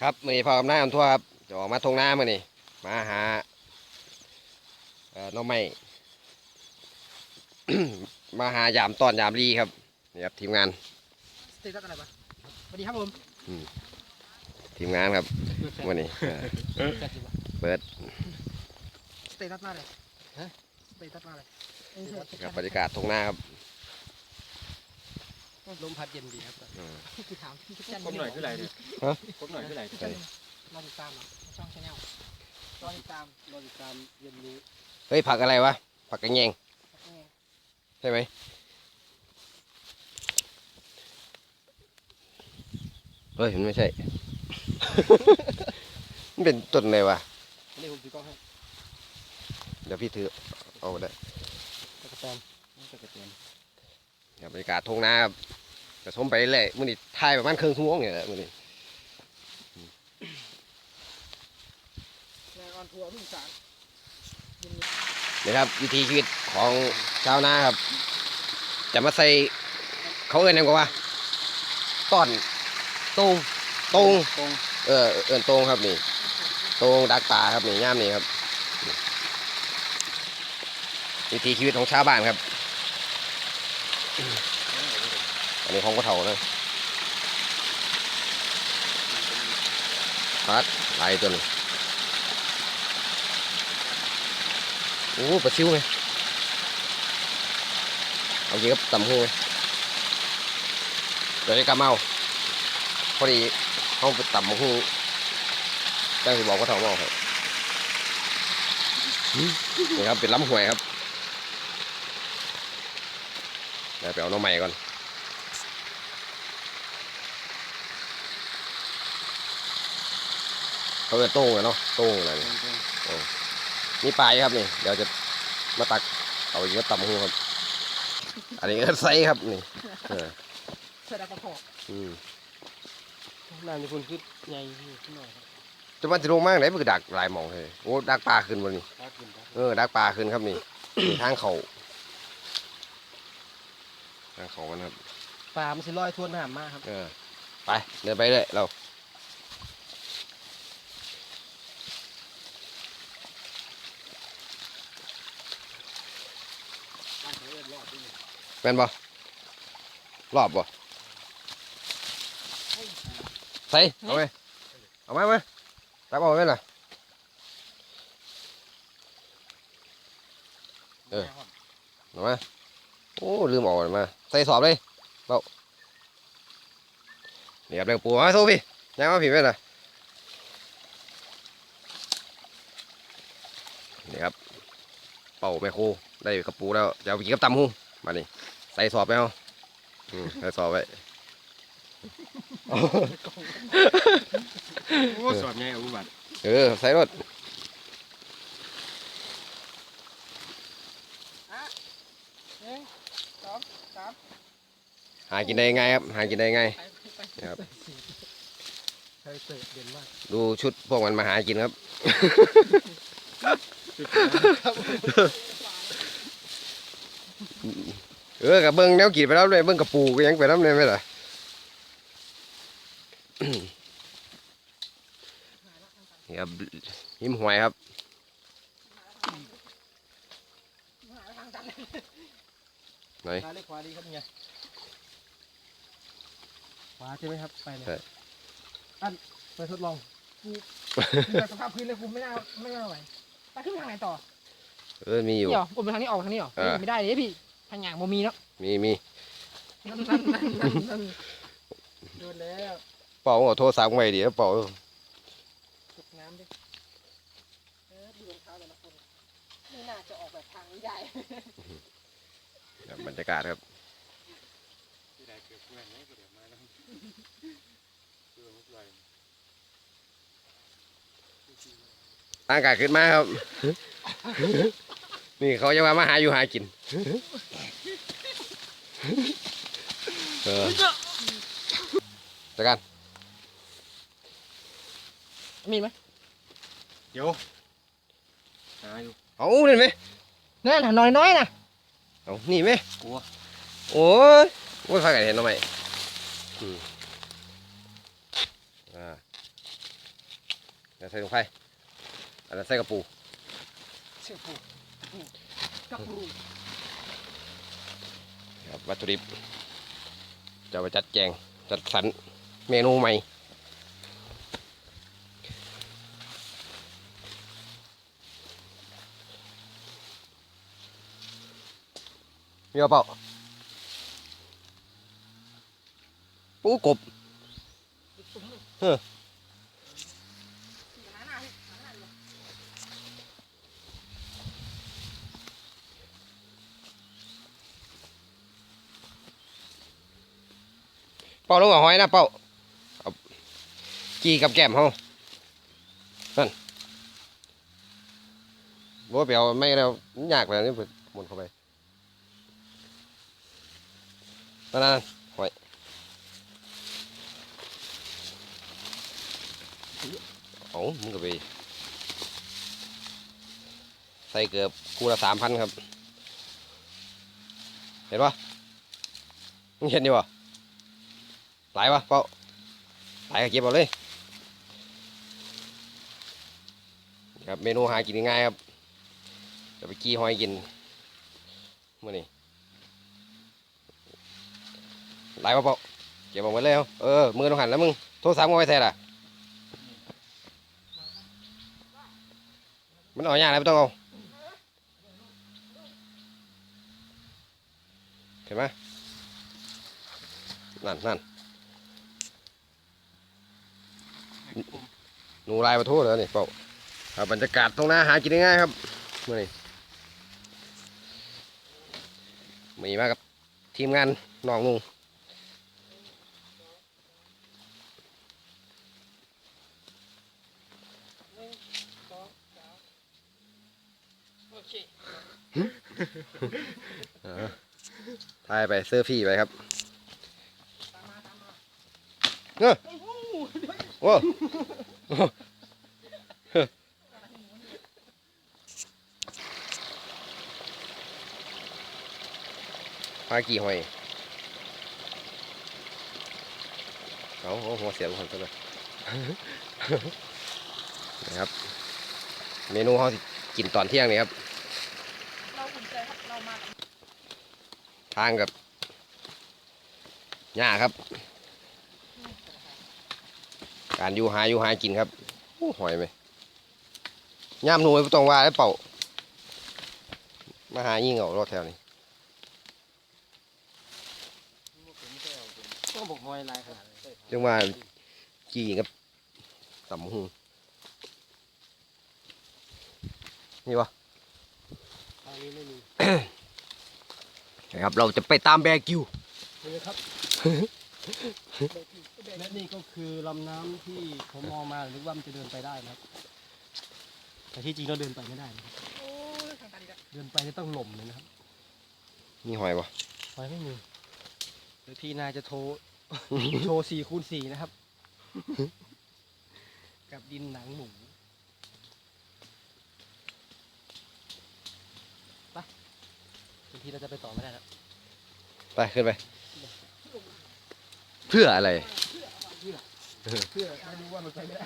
ครับมือนี้พอกับน้าอันทั่วครับจะออกมาทงน้ามือนี่มาหาเอ่อหน้องไม้มาหายามตอนยามรีครับนี่ครับทีมงานสเตตัสอะไรปะสวัสดีครับผมทีมงานครับวันนี้เออแปดสิบเปิดสเตตัสมาเลยฮะสเตตัสมาเลยกับบรรยากาศทงหน้าครับ ลมพัดเย็นดีครับอืม คือถามพี่จันผมหน่อยคืออะไรเนี่ยฮะ ผมหน่อยคืออะไรใช่ รอติดตามอะช่องชาแนลรอติดตามรอติดตามเย็นนี้เฮ้ยผักอะไรวะ ผักกระแยงใช่ไหมเฮ้ยมันไม่ใช่ มันเป็นต้นอะไรวะ นี่ผมถือกล้องให้เดี๋ยวพี่ถือเอาได้ตะกะแตนนี่ตะกะแตนครับบรรยากาศทงนาครับ กระชมไปเรื่อยมื้อนี้ถ่ายประมาณครึ่งชั่วโมงเนี่ยแหละมื้อนี้งานออนทัวร์ทุ่งสารนี่ครับ วิถีชีวิตของชาวนาครับ จะมาใส่เขาเอิ้นหยังกว่าต้อนตรงตรงตรงเออเอิ้นตรงครับนี่ตรงดักป่าครับนี่ย่ามนี่ครับ วิถีชีวิตของชาวบ้านครับ อันนี้ของกระเถานะพัดลายตัวนี่โอ้ปลาซิวไงเอาเยอะต่ำหูไงเดี๋ยวได้กลับมาเอาพอดีเขาไปต่ำหูตั้งที่บอกกระเถามาเอาครับนี่ครับเป็นล้ำหวยครับเดี๋ยวไปเอาน้องใหม่ก่อน เขาจะโต้งอะเนาะโต้งอะไรเนี่ยมีปลายครับนี่เดี๋ยวจะมาตักเอาอีกก็ตำหูครับ อันนี้ก็ไซส์ครับนี่เออเสื้อดำกระโปงอืมน้ำนี่คุณขึ้นใหญ่ขึ้นหน่อยครับจะมาจะลงมากไหนเพื่อดักหลายหมองเลยโอ้ดักปลาขึ้นวันนี้ตาขึ้นครับเออดักปลาขึ้นครับนี่นี่ทางเขาทางเขามันครับปลามันสิลอยทวนน้ำมาครับ เออไปเดินไปเลยเรา บ้านเขาเอิ้นรอดด้วยนี่ แม่นบ่รอบบ่ใส่เอาไหมเอาไหมเอาไหมตักเอาไหมล่ะเออเอามาโอ้ลืมเออกมาใส่สอบเลยเรานี่ครับเรื่องปูมาสู้พี่ยังมาพี่ไว้ล่ะนี่ครับเป่าแม่ครูได้กระปูแล้วจะเอาไปกินกับตำหู มานี่ใส่สอบไปเอาอืมใส่สอบไว้โอ้สอบใหญ่อุบัติเออใส่รถหนึ่งสองสามหากินได้ง่ายครับ หากินได้ง่ายไปไปครับใช่เตะเด่นมากดูชุดพวกมันมาหากินครับ เออกับเบิ้งแนวกีดไปแล้วเลยเบิ้งกับปูก็ยังไปแล้วเลยไหมล่ะนี่ครับหิมหวยครับไหนซ้ายเล็กขวาดีครับเนี่ยขวาใช่ไหมครับไปเลยใช่อันไปทดลองกูแต่สภาพพื้นเลยกูไม่น่าไม่น่าไหวไปขึ้นไปทางไหนต่อ เออมีอยู่นี่เหรอผมไปทางนี้ออกทางนี้เหรอเออไม่ได้เลยพี่ ทางอย่างโมมีเนาะมีมีนั่นนั่นนั่นนั่นนั่นโดนแล้วเป่าเอาโทรศัพท์ไว้ดิเป่าตกน้ำดิเออดูรองเท้าแต่ละคนไม่น่าจะออกแบบทางนี้ได้ครับบรรยากาศครับที่ใดเกิดเพื่อนไหนก็เดี๋ยวมาแล้วคือมุกลอยอากาศขึ้นมาครับ นี่เขาจะมามาหาอยู่หากิน เออจัดการมีไหมเดี๋ยวหาอยู่เอาเห็นไหมนั่นน่ะน้อยน้อยๆนะเอานี่ไหมกลัวโอ้ยโอ้ยพากันเห็นทำไมอืมอ่าเดี๋ยวใส่ลงไปอันนั้นใส่กระปูเชื่อปูนี่กับปูครับ วัตถุดิบ จะไปจัดแจงจัดสรรเมนูใหม่มีเอาเปล่าปูกบอีกตุ้อ หาหน้าพี่หาหน้าดีกว่า เป่าลงกับหอยนะเป่าจีกับแก้มเขานั่นบ่ไปเอาไม่แล้วยากแบบนี้เพิ่หมุนเข้าไปนั่นนั่นหอยเอามึงก็ไปใส่เกือบคู่ละสามพันครับ เห็นปะมึงเห็นดีปะ หลายวะเปล่าหลายก็เก็บเอาเลยครับเมนูหากินง่ายครับจะไปกี้หอยกินมื่อนี้หลายวะเปล่าเก็บเอาไว้เลยเอเออมือต้องหันแล้วมึงโทรศัพท์มึงเอาไว้ใส่ละมันเอาอย่างไรไม่ต้องเอาเห็นไหมนั่นนั่น หนูลายมาโทษแล้วนี่เปล่าครับบรรยากาศตรงหน้าหากินง่ายครับมื่อนี้มีมากับทีมงานน้องนุงหนึ่งสองสามโอเคถ่ายไปเสื้อพี่ไปครับเออโอ้ โหโอ้ปลากี่หอย เอาเอาหัวเสียบคนซะเลยนะครับ เมนูเขากินตอนเที่ยงนี่ครับ เราอุ่นใจครับ เรามา ทางกับหญ้าครับ การอยู่หาอยู่หากินครับอหอยไหมย่ามหนูไม่ต้องว่าแล้วเป่า มาหายิ่งเอารถแถวนี้ต้องบอกหอยลายขนาดจังว่ากี่กับต่ำหูนี่วะนะครับ เราจะไปตามแบกิวนี่ครับ และนี่ก็คือลำน้ำที่ผมมองมาหรือว่ามันจะเดินไปได้นะครับ แต่ที่จริงเราเดินไปไม่ได้นะครับโอ้ยทางตันอีกแล้วเดินไปจะต้องหล่มเลยนะครับมีหอยปะหอยไม่มีเดี๋ยวพี่นายจะโทร โชว์สี่คูณสี่นะครับ กับดินหนังหมูไปบางทีเราจะไปต่อไม่ได้แล้ว ไปขึ้นไป เพื่ออะไรเพื่อให้รู้ว่ามันไปไม่ได้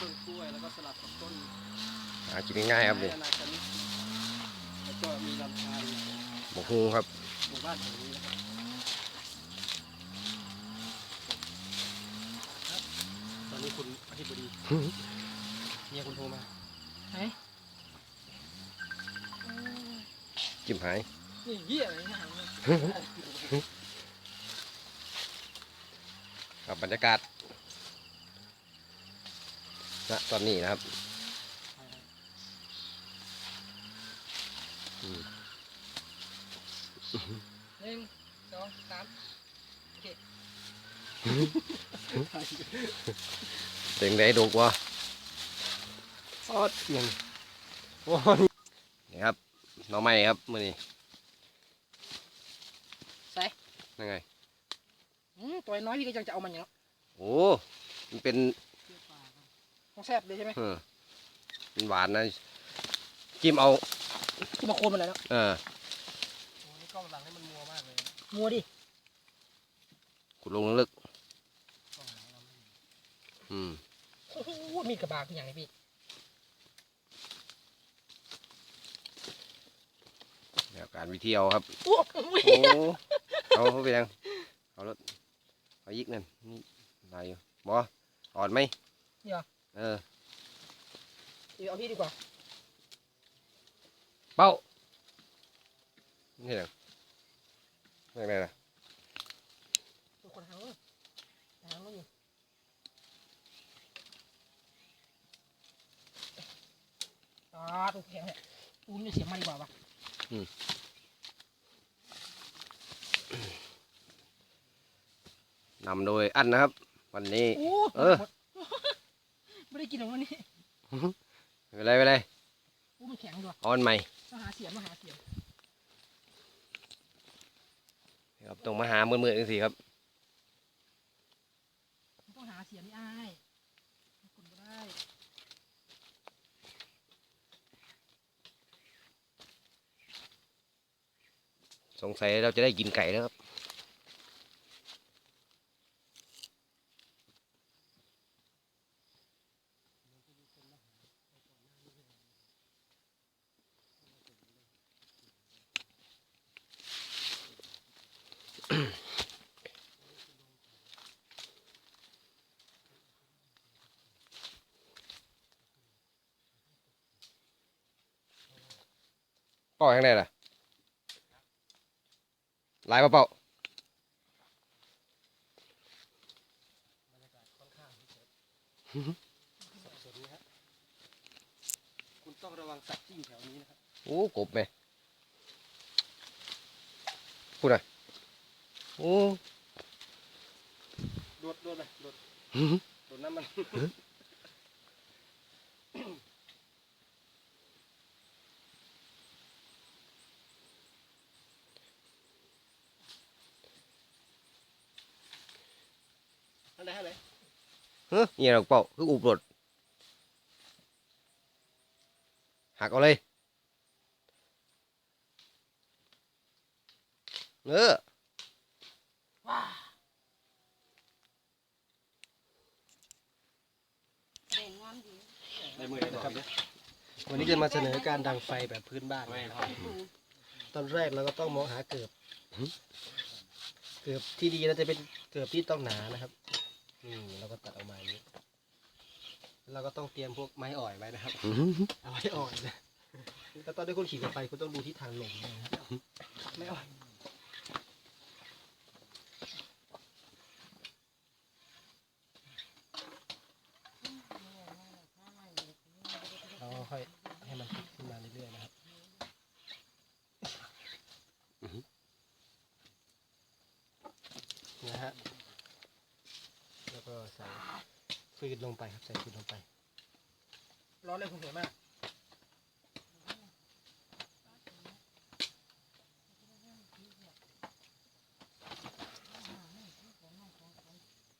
ต้นกล้วยแล้วก็สลับกับต้นหากินง่ายๆครับนี่แล้วก็มีลำธารหมกฮูครับหมู่บ้านแห่งนี้นะครับตอนนี้คุณอธิบดีเนี่ยคุณโทรมาไหนจิ้มหายนี่เหี้ยอะไรเนี่ย หางเนี่ยครับบรรยากาศณตอนนี้นะครับหนึ่งสองสามเต็งได้ดูกว่าออดเอียงโอ้ยนี่ครับหน้องไม้ครับมือนี้ใส่ยังไงอืม ตัวน้อยพี่ก็ยังจะเอามันอยู่เนาะโอ้มันเป็นต้องแซ่บเลยใช่ไหมเออเป็นหวานนะจิ้มเอาที่มาโคนมันเลยเนาะเออโอ้ยกล้องหลังนี่มันมัวมากเลยนะมัวดิขุดลงลึกกล้องหลังเราไม่มีอืมโอ้โหอ้มีดกระบากเป็นอย่างไรพี่เดี๋ยวการวิธีเอาครับโอ้ยโอ้เอาเขาไปยังเอารถเอายิกนั่นนี่อะไรอยู่บออ่อนไหมเนี่ยเออเอาพี่ดีกว่าเป้านี่ยังไม่ไงล่ะเป็นคนหางเลยหางมันอยู่อ่าตัวแข็งเนี่ยปูนจะเสียมาดีกว่าวะ นำโดยอันนะครับ วันนี้ โอ้เออ ไม่ได้กินหรอกวันนี้ไม่เป็นไรไม่เป็นไรโอ้มันแข็งด้วยอ่อนใหม่มาหาเสียมมาหาเสียมครับต้องมาหาเมื่อๆจังสิครับต้องหาเสียมนี่อ้ายกดไม่ได้สงสัยเราจะได้กินไก่แล้วครับ เป้าอย่างไรล่ะลายเปล่าเป้าบรรยากาศค่อนข้างพิเศษสับสนนะฮะคุณต้องระวังสัตว์ที่อยู่แถวนี้นะครับ โอ้กบไหมพูดหน่อยโอ้โดดโดดไปโดดโดดน้ำมัน อันไหนอันไหน เฮ้ยนี่เราเปล่าคืออุบรถหักเอาเลยเออว้าในมือนะครับวันนี้จะมาเสนอการดังไฟแบบพื้นบ้านนะครับตอนแรกเราก็ต้องมองหาเกือบ เกือบที่ดีเราจะเป็นเกือบที่ต้องหนานะครับ นี่เราก็ตัดออกมาอย่างนี้ เราก็ต้องเตรียมพวกไม้อ่อยไว้นะครับ เอาไว้อ่อนนะแล้วตอนที่คุณขี่กันไปคุณต้องดูทิศทางลมนะครับไม่อ่อนเราค่อยให้มันติดขึ้นมาเรื่อยๆนะครับ นะฮะ แล้วก็ใส่ ฟืนลงไปครับ ใส่ฟืนลงไป ร้อนเลยคุณสวยมาก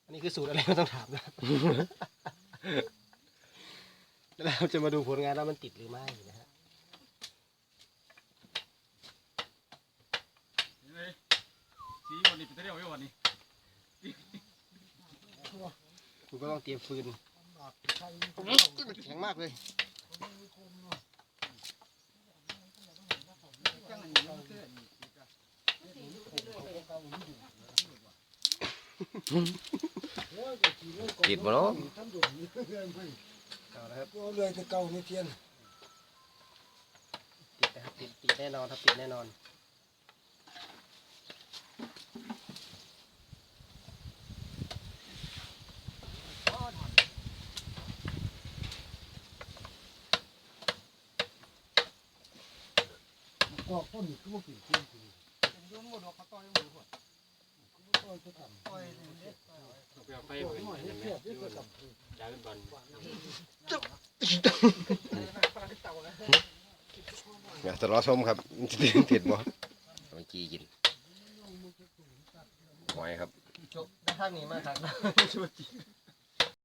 อันนี้คือสูตรอะไรไม่ต้องถามนะ แล้วเราจะมาดูผลงานว่ามันติดหรือไม่นะฮะ สีวันนี้เป็นเรียวอยู่วันนี้ คุณก็ต้อง เตรียมฟืนแข็งมากเลยติดบ่เนาะเอาละครับก็เลยจะเก่าในเทียนติดนะครับติดติดแน่นอนครับติดแน่นอน อกต้นก็ปิดเทียนคือเป็นยุ่งหมดหรอกเขาต่อยหมดหมดก็จะทำต่อยเลยเด็กไปก็หน่อยให้เทียบด้วยกับจ่ายเป็นบอลปลาที่เต่านะอยากจะรอชมครับติดบ่เอาไปจีกินหอยครับจบได้ข้างนี้มากครับช่วยจี